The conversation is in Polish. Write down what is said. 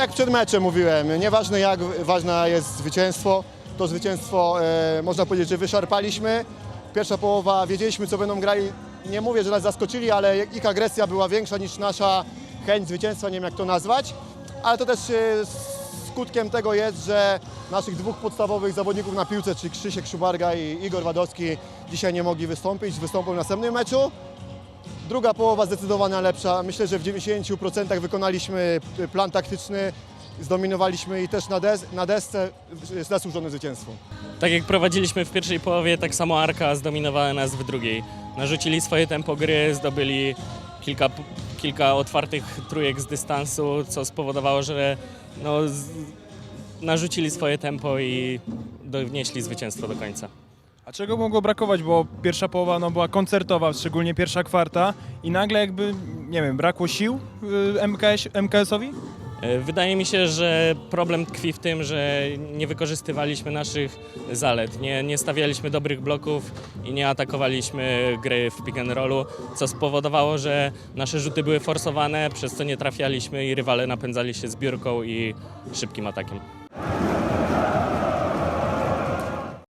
jak przed meczem mówiłem, nieważne jak ważne jest zwycięstwo, to zwycięstwo e, można powiedzieć, że wyszarpaliśmy. Pierwsza połowa, wiedzieliśmy co będą grali, nie mówię, że nas zaskoczyli, ale ich agresja była większa niż nasza chęć zwycięstwa, nie wiem jak to nazwać, ale to też e, skutkiem tego jest, że naszych dwóch podstawowych zawodników na piłce, czyli Krzysiek Szubarga i Igor Wadowski dzisiaj nie mogli wystąpić, wystąpią w następnym meczu. Druga połowa zdecydowanie lepsza. Myślę, że w 90% wykonaliśmy plan taktyczny, zdominowaliśmy i też na, des na desce zasłużone zwycięstwo. Tak jak prowadziliśmy w pierwszej połowie, tak samo Arka zdominowała nas w drugiej. Narzucili swoje tempo gry, zdobyli kilka, kilka otwartych trójek z dystansu, co spowodowało, że no, narzucili swoje tempo i donieśli zwycięstwo do końca. A czego mogło brakować, bo pierwsza połowa no, była koncertowa, szczególnie pierwsza kwarta i nagle jakby, nie wiem, brakło sił y, MKS, MKS-owi? E, Wydaje mi się, że problem tkwi w tym, że nie wykorzystywaliśmy naszych zalet, nie, nie stawialiśmy dobrych bloków i nie atakowaliśmy gry w pick and rollu, co spowodowało, że nasze rzuty były forsowane, przez co nie trafialiśmy i rywale napędzali się zbiórką i szybkim atakiem.